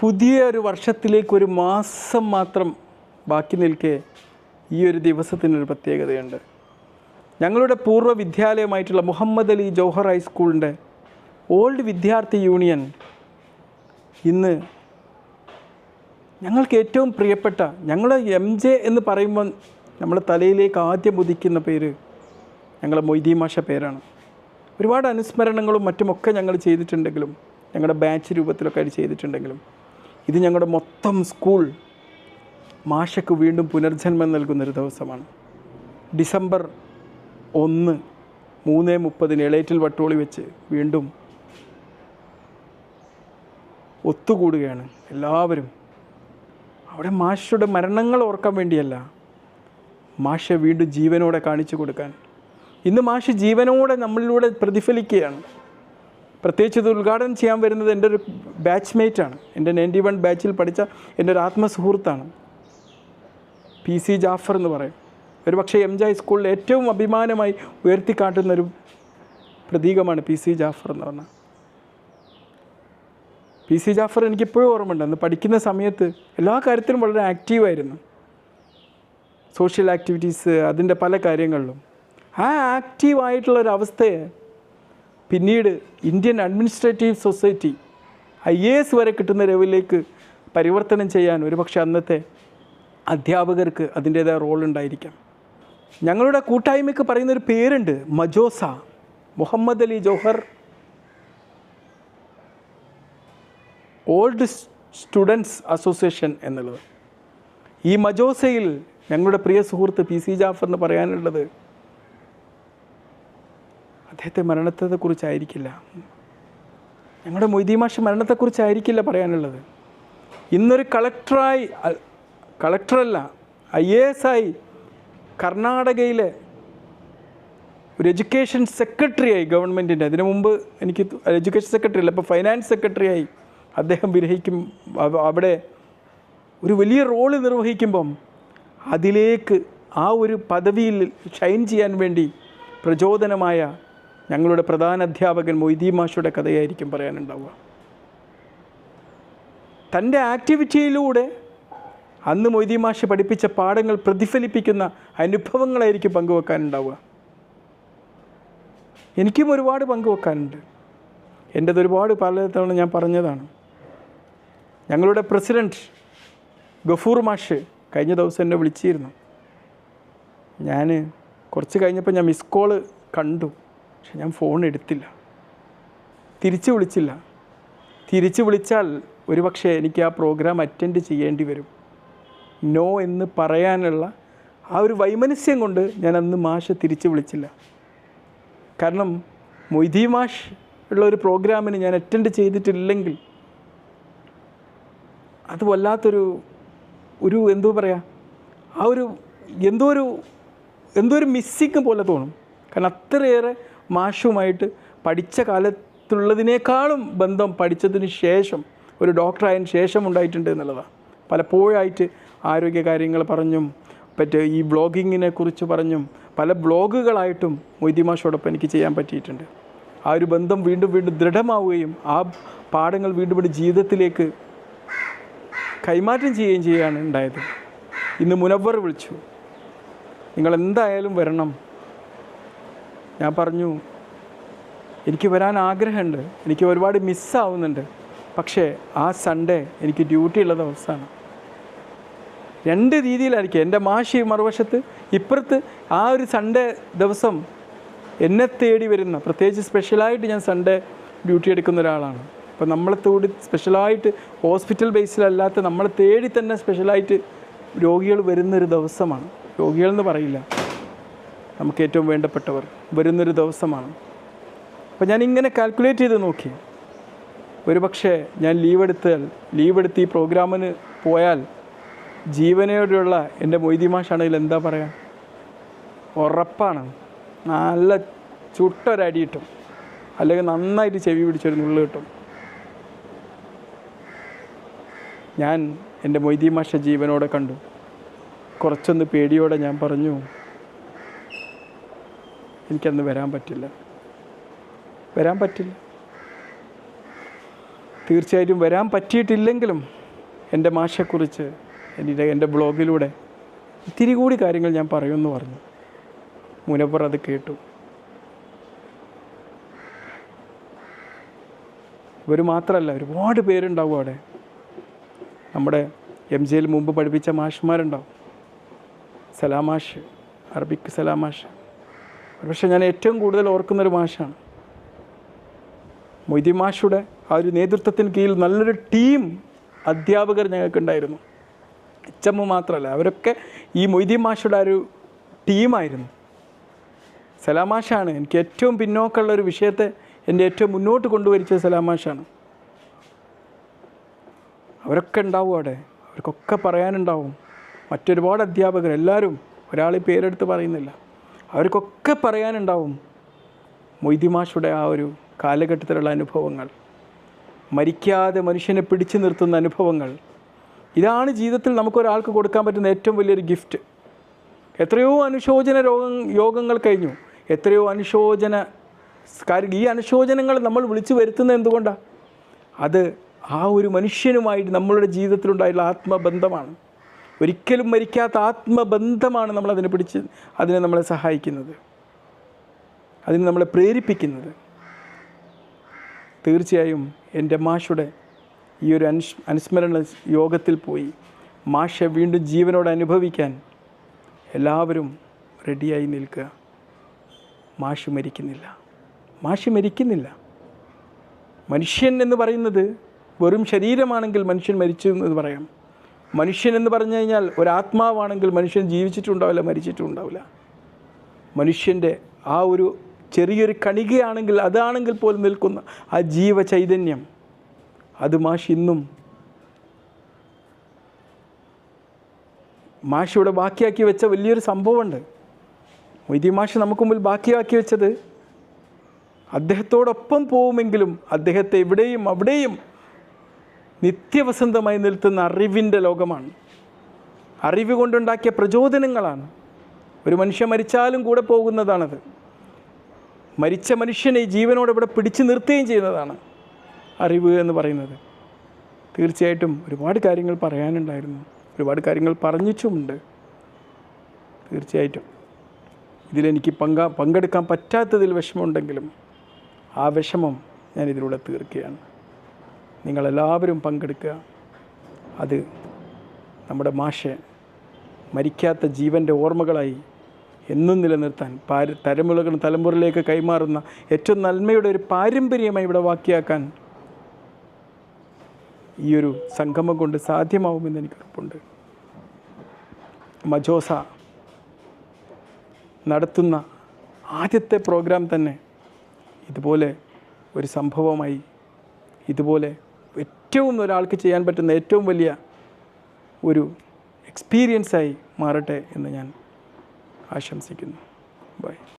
പുതിയ ഒരു വർഷത്തിലേക്ക് ഒരു മാസം മാത്രം ബാക്കി നിൽക്കെ ഈ ഒരു ദിവസത്തിനൊരു പ്രത്യേകതയുണ്ട്. ഞങ്ങളുടെ പൂർവ വിദ്യാലയമായിട്ടുള്ള മുഹമ്മദ് അലി ജൗഹർ ഹൈസ്കൂളിന്റെ ഓൾഡ് വിദ്യാർത്ഥി യൂണിയൻ ഇന്ന് ഞങ്ങൾക്ക് ഏറ്റവും പ്രിയപ്പെട്ട ഞങ്ങൾ എം ജെ എന്ന് പറയുമ്പോൾ നമ്മുടെ തലയിലേക്ക് ആദ്യം ഉദിക്കുന്ന പേര് ഞങ്ങളെ മൊയ്തീ മാഷ പേരാണ്. ഒരുപാട് അനുസ്മരണങ്ങളും മറ്റുമൊക്കെ ഞങ്ങൾ ചെയ്തിട്ടുണ്ടെങ്കിലും ഞങ്ങളുടെ ബാച്ച് രൂപത്തിലൊക്കെ ആയിട്ട് ചെയ്തിട്ടുണ്ടെങ്കിലും ഇത് ഞങ്ങളുടെ മൊത്തം സ്കൂൾ മാഷയ്ക്ക് വീണ്ടും പുനർജന്മം നൽകുന്നൊരു ദിവസമാണ്. ഡിസംബർ ഒന്ന് മൂന്ന് മുപ്പതിന് എളേറ്റിൽ വട്ടോളി വെച്ച് വീണ്ടും ഒത്തുകൂടുകയാണ് എല്ലാവരും. അവിടെ മാഷയുടെ മരണങ്ങൾ ഓർക്കാൻ വേണ്ടിയല്ല മാഷ വീണ്ടും ജീവനോടെ കാണിച്ചു കൊടുക്കാൻ. ഇന്ന് മാഷ് ജീവനോടെ നമ്മളിലൂടെ പ്രതിഫലിക്കുകയാണ്. പ്രത്യേകിച്ച് ഇത് ഉദ്ഘാടനം ചെയ്യാൻ വരുന്നത് എന്റെ ഒരു ബാച്ച്മേറ്റാണ് എന്റെ നയന്റി വൺ ബാച്ചിൽ പഠിച്ച എന്റെ ഒരു ആത്മസുഹൃത്താണ്. പി സി ജാഫർ എന്ന് പറയും. ഒരു പക്ഷേ എം ജെ സ്കൂളിൽ ഏറ്റവും അഭിമാനമായി ഉയർത്തിക്കാട്ടുന്നൊരു പ്രതീകമാണ് പി സി ജാഫർ എന്ന് പറഞ്ഞാൽ. പി സി ജാഫർ എനിക്കിപ്പോഴും ഓർമ്മയുണ്ട്. അന്ന് പഠിക്കുന്ന സമയത്ത് എല്ലാ കാര്യത്തിലും വളരെ ആക്റ്റീവായിരുന്നു സോഷ്യൽ ആക്ടിവിറ്റീസ് അതിന്റെ പല കാര്യങ്ങളിലും. ആ ആക്റ്റീവായിട്ടുള്ളൊരവസ്ഥയെ പിന്നീട് Indian administrative society I A S വരെ കിട്ടുന്ന ലെവലിലേക്ക് പരിവർത്തനം ചെയ്യാൻ ഒരുപക്ഷെ അന്നത്തെ അധ്യാപകർക്ക് അതിന്റേതായ റോൾ ഉണ്ടായിരിക്കാം. ഞങ്ങളുടെ കൂട്ടായ്മയ്ക്ക് പറയുന്നൊരു പേരുണ്ട് മജോസ. Muhammad Ali Johar old students association എന്നുള്ളത്. ഈ മജോസയിൽ ഞങ്ങളുടെ പ്രിയ സുഹൃത്ത് പി സി ജാഫറിന് പറയാനുള്ളത് അദ്ദേഹത്തെ മരണത്തെക്കുറിച്ചായിരിക്കില്ല. ഞങ്ങളുടെ മൊയ്തീമാഷ മരണത്തെക്കുറിച്ചായിരിക്കില്ല പറയാനുള്ളത്. ഇന്നൊരു കളക്ടറായി കളക്ടറല്ല ഐ എ എസ് ആയി കർണാടകയിലെ ഒരു എഡ്യൂക്കേഷൻ സെക്രട്ടറിയായി ഗവൺമെന്റിന്റെ അതിനു മുമ്പ് എനിക്ക് എഡ്യൂക്കേഷൻ സെക്രട്ടറി അല്ല ഇപ്പോൾ ഫൈനാൻസ് സെക്രട്ടറിയായി അദ്ദേഹം വിരഹിക്കും അവിടെ ഒരു വലിയ റോൾ നിർവഹിക്കുമ്പം അതിലേക്ക് ആ ഒരു പദവിയിൽ ഷൈൻ ചെയ്യാൻ വേണ്ടി പ്രചോദനമായ ഞങ്ങളുടെ പ്രധാന അധ്യാപകൻ മൊയ്തീ മാഷയുടെ കഥയായിരിക്കും പറയാനുണ്ടാവുക. തന്റെ ആക്ടിവിറ്റിയിലൂടെ അന്ന് മൊയ്തീ മാഷ് പഠിപ്പിച്ച പാഠങ്ങൾ പ്രതിഫലിപ്പിക്കുന്ന അനുഭവങ്ങളായിരിക്കും പങ്കുവെക്കാനുണ്ടാവുക. എനിക്കും ഒരുപാട് പങ്കുവെക്കാനുണ്ട്. എന്റെത് ഒരുപാട് പലതവണ ഞാൻ പറഞ്ഞതാണ്. ഞങ്ങളുടെ പ്രസിഡന്റ് ഗഫൂർ മാഷ് കഴിഞ്ഞ ദിവസം എന്നെ വിളിച്ചിരുന്നു. ഞാൻ കുറച്ച് കഴിഞ്ഞപ്പോൾ ഞാൻ മിസ് കോൾ കണ്ടു. പക്ഷെ ഞാൻ ഫോൺ എടുത്തില്ല. തിരിച്ചു വിളിച്ചില്ല. തിരിച്ചു വിളിച്ചാൽ ഒരുപക്ഷെ എനിക്ക് ആ പ്രോഗ്രാം അറ്റൻഡ് ചെയ്യേണ്ടി വരും. നോ എന്ന് പറയാനുള്ള ആ ഒരു വൈമനസ്യം കൊണ്ട് ഞാൻ അന്ന് മാഷ് തിരിച്ചു വിളിച്ചില്ല. കാരണം മൊയ്തി മാഷ് ഉള്ള ഒരു പ്രോഗ്രാമിന് ഞാൻ അറ്റൻഡ് ചെയ്തിട്ടില്ലെങ്കിൽ അത് വല്ലാത്തൊരു ഒരു എന്തോ പറയുക ആ ഒരു എന്തോ ഒരു എന്തോ ഒരു മിസ്സിങ് പോലെ തോന്നും. കാരണം അത്രയേറെ മാഷുമായിട്ട് പഠിച്ച കാലത്തുള്ളതിനേക്കാളും ബന്ധം പഠിച്ചതിന് ശേഷം ഒരു ഡോക്ടറായതിന് ശേഷം ഉണ്ടായിട്ടുണ്ട് എന്നുള്ളതാണ്. പലപ്പോഴായിട്ട് ആരോഗ്യ കാര്യങ്ങൾ പറഞ്ഞും മറ്റേ ഈ ബ്ലോഗിങ്ങിനെ കുറിച്ച് പറഞ്ഞും പല ബ്ലോഗുകളായിട്ടും മൊയ്തി മാഷോടൊപ്പം എനിക്ക് ചെയ്യാൻ പറ്റിയിട്ടുണ്ട്. ആ ഒരു ബന്ധം വീണ്ടും വീണ്ടും ദൃഢമാവുകയും ആ പാഠങ്ങൾ വീണ്ടും വീണ്ടും ജീവിതത്തിലേക്ക് കൈമാറ്റം ചെയ്യുകയും ചെയ്യുകയാണ് ഉണ്ടായത്. ഇന്ന് മുനവർ വിളിച്ചു. നിങ്ങൾ എന്തായാലും വരണം. ഞാൻ പറഞ്ഞു എനിക്ക് വരാൻ ആഗ്രഹമുണ്ട്. എനിക്ക് ഒരുപാട് മിസ്സാവുന്നുണ്ട് പക്ഷേ ആ സൺഡേ എനിക്ക് ഡ്യൂട്ടി ഉള്ള ദിവസമാണ് രണ്ട് രീതിയിലായിരിക്കും. എന്റെ മാഷി മറുവശത്ത് ഇപ്പുറത്ത് ആ ഒരു സൺഡേ ദിവസം എന്നെ തേടി വരുന്ന പ്രത്യേകിച്ച് സ്പെഷ്യലായിട്ട് ഞാൻ സൺഡേ ഡ്യൂട്ടി എടുക്കുന്ന ഒരാളാണ്. അപ്പോൾ നമ്മളെ തേടി സ്പെഷ്യലായിട്ട് ഹോസ്പിറ്റൽ ബേസിലല്ലാത്ത നമ്മളെ തേടി തന്നെ സ്പെഷ്യലായിട്ട് രോഗികൾ വരുന്നൊരു ദിവസമാണ്. രോഗികളെന്ന് പറയില്ല. നമുക്ക് ഏറ്റവും വേണ്ടപ്പെട്ടവർ വരുന്നൊരു ദിവസമാണ്. അപ്പോൾ ഞാൻ ഇങ്ങനെ കാൽക്കുലേറ്റ് ചെയ്ത് നോക്കി. ഒരു പക്ഷേ ഞാൻ ലീവ് എടുത്താൽ ലീവ് ഈ പ്രോഗ്രാമിന് പോയാൽ ജീവനോടെയുള്ള എന്റെ മൊയ്തി മാഷാണെങ്കിൽ എന്താ പറയുക ഉറപ്പാണ്. നല്ല ചുട്ടൊരടി കിട്ടും. അല്ലെങ്കിൽ നന്നായിട്ട് ചെവി പിടിച്ചൊരു നുള്ളു കിട്ടും. ഞാൻ എന്റെ മൊയ്തി മാഷ ജീവനോടെ കണ്ടു. കുറച്ചൊന്ന് പേടിയോടെ ഞാൻ പറഞ്ഞു എനിക്കന്ന് വരാൻ പറ്റില്ല. വരാൻ പറ്റില്ല. തീർച്ചയായിട്ടും വരാൻ പറ്റിയിട്ടില്ലെങ്കിലും എന്റെ മാഷെക്കുറിച്ച് എന്റെ എന്റെ ബ്ലോഗിലൂടെ ഇത്തിരി കൂടി കാര്യങ്ങൾ ഞാൻ പറയുമെന്ന് പറഞ്ഞു. മുനപ്പർ അത് കേട്ടു. ഇവർ മാത്രമല്ല ഒരുപാട് പേരുണ്ടാവും അവിടെ. നമ്മുടെ എം ജിയിൽ മുമ്പ് പഠിപ്പിച്ച മാഷ്മാരുണ്ടാവും. സലാമാഷ് അറബിക് സലാമാഷ് പക്ഷേ ഞാൻ ഏറ്റവും കൂടുതൽ ഓർക്കുന്നൊരു മാഷാണ്. മൊയ്തി മാഷുടെ ആ ഒരു നേതൃത്വത്തിന് കീഴിൽ നല്ലൊരു ടീം അധ്യാപകർ ഞങ്ങൾക്കുണ്ടായിരുന്നു. എച്ചമ്മ മാത്രമല്ല അവരൊക്കെ ഈ മൊയ്തി മാഷുടെ ഒരു ടീമായിരുന്നു. സലാമാഷാണ് എനിക്ക് ഏറ്റവും പിന്നോക്കമുള്ള ഒരു വിഷയത്തെ എന്റെ ഏറ്റവും മുന്നോട്ട് കൊണ്ടുവരിച്ചത് സലാമാഷാണ് അവരൊക്കെ ഉണ്ടാവും അവിടെ അവർക്കൊക്കെ പറയാനുണ്ടാവും. മറ്റൊരുപാട് അധ്യാപകർ എല്ലാവരും ഒരാൾ പേരെടുത്ത് പറയുന്നില്ല. അവർക്കൊക്കെ പറയാനുണ്ടാവും മൊയ്തിമാഷുടെ ആ ഒരു കാലഘട്ടത്തിലുള്ള അനുഭവങ്ങൾ. മരിക്കാതെ മനുഷ്യനെ പിടിച്ചു നിർത്തുന്ന അനുഭവങ്ങൾ. ഇതാണ് ജീവിതത്തിൽ നമുക്കൊരാൾക്ക് കൊടുക്കാൻ പറ്റുന്ന ഏറ്റവും വലിയൊരു ഗിഫ്റ്റ് എത്രയോ അനുശോചന രോഗം യോഗങ്ങൾ കഴിഞ്ഞു. എത്രയോ അനുശോചന കാര്യം ഈ അനുശോചനങ്ങൾ നമ്മൾ വിളിച്ചു വരുത്തുന്നത് എന്തുകൊണ്ടാണ് അത് ആ ഒരു മനുഷ്യനുമായിട്ട് നമ്മളുടെ ജീവിതത്തിലുണ്ടായുള്ള ആത്മബന്ധമാണ്. ഒരിക്കലും മരിക്കാത്ത ആത്മബന്ധമാണ് നമ്മൾ അതിനെ പിടിച്ച് അതിനെ നമ്മളെ സഹായിക്കുന്നത്. അതിന് നമ്മളെ പ്രേരിപ്പിക്കുന്നത്. തീർച്ചയായും എന്റെ മാഷുടെ ഈ ഒരു അനുസ് അനുസ്മരണ യോഗത്തിൽ പോയി മാഷ വീണ്ടും ജീവനോട് അനുഭവിക്കാൻ എല്ലാവരും റെഡിയായി നിൽക്കുക. മാഷ് മരിക്കുന്നില്ല. മാഷ് മരിക്കുന്നില്ല. മനുഷ്യൻ എന്ന് പറയുന്നത് വെറും ശരീരമാണെങ്കിൽ മനുഷ്യൻ മരിച്ചു എന്ന് പറയാം. മനുഷ്യൻ എന്ന് പറഞ്ഞു കഴിഞ്ഞാൽ ഒരാത്മാവാണെങ്കിൽ മനുഷ്യൻ ജീവിച്ചിട്ടുണ്ടാവില്ല മരിച്ചിട്ടുണ്ടാവില്ല. മനുഷ്യന്റെ ആ ഒരു ചെറിയൊരു കണികയാണെങ്കിൽ അതാണെങ്കിൽ പോലും നിൽക്കുന്ന ആ ജീവചൈതന്യം അത് മാഷ് ഇന്നും മാഷ് ബാക്കിയാക്കി വെച്ച വലിയൊരു സംഭവമുണ്ട്. മൊയ്തി മാഷ് നമുക്ക് മുമ്പിൽ ബാക്കിയാക്കി വെച്ചത് അദ്ദേഹത്തോടൊപ്പം പോവുമെങ്കിലും അദ്ദേഹത്തെ എവിടെയും അവിടെയും നിത്യവസന്തമായി നിൽക്കുന്ന അറിവിന്റെ ലോകമാണ്. അറിവ് കൊണ്ടുണ്ടാക്കിയ പ്രചോദനങ്ങളാണ്. ഒരു മനുഷ്യൻ മരിച്ചാലും കൂടെ പോകുന്നതാണത്. മരിച്ച മനുഷ്യനെ ജീവനോടെ ഇവിടെ പിടിച്ചു നിർത്തുകയും ചെയ്യുന്നതാണ് അറിവ് എന്ന് പറയുന്നത്. തീർച്ചയായിട്ടും ഒരുപാട് കാര്യങ്ങൾ പറയാനുണ്ടായിരുന്നു. ഒരുപാട് കാര്യങ്ങൾ പറഞ്ഞിട്ടുമുണ്ട് തീർച്ചയായിട്ടും. ഇതിലെനിക്ക് പങ്ക പങ്കെടുക്കാൻ പറ്റാത്തതിൽ വിഷമമുണ്ടെങ്കിലും ആ വിഷമം ഞാൻ ഇതിലൂടെ തീർക്കുകയാണ്. നിങ്ങളെല്ലാവരും പങ്കെടുക്കുക. അത് നമ്മുടെ മാഷെ മരിക്കാത്ത ജീവന്റെ ഓർമ്മകളായി എന്നും നിലനിർത്താൻ പാര തലമുറകൾ തലമുറയിലേക്ക് കൈമാറുന്ന ഏറ്റവും നന്മയുടെ ഒരു പാരമ്പര്യമായി ഇവിടെ വാക്കിയാക്കാൻ ഈ ഒരു സംഗമം കൊണ്ട് സാധ്യമാവുമെന്ന് എനിക്ക് ഉറപ്പുണ്ട്. മജോസ നടത്തുന്ന ആദ്യത്തെ പ്രോഗ്രാം തന്നെ ഇതുപോലെ ഒരു സംഭവമായി ഇതുപോലെ ഏറ്റവും ഒരാൾക്ക് ചെയ്യാൻ പറ്റുന്ന ഏറ്റവും വലിയ ഒരു എക്സ്പീരിയൻസായി മാറട്ടെ എന്ന് ഞാൻ ആശംസിക്കുന്നു. ബൈ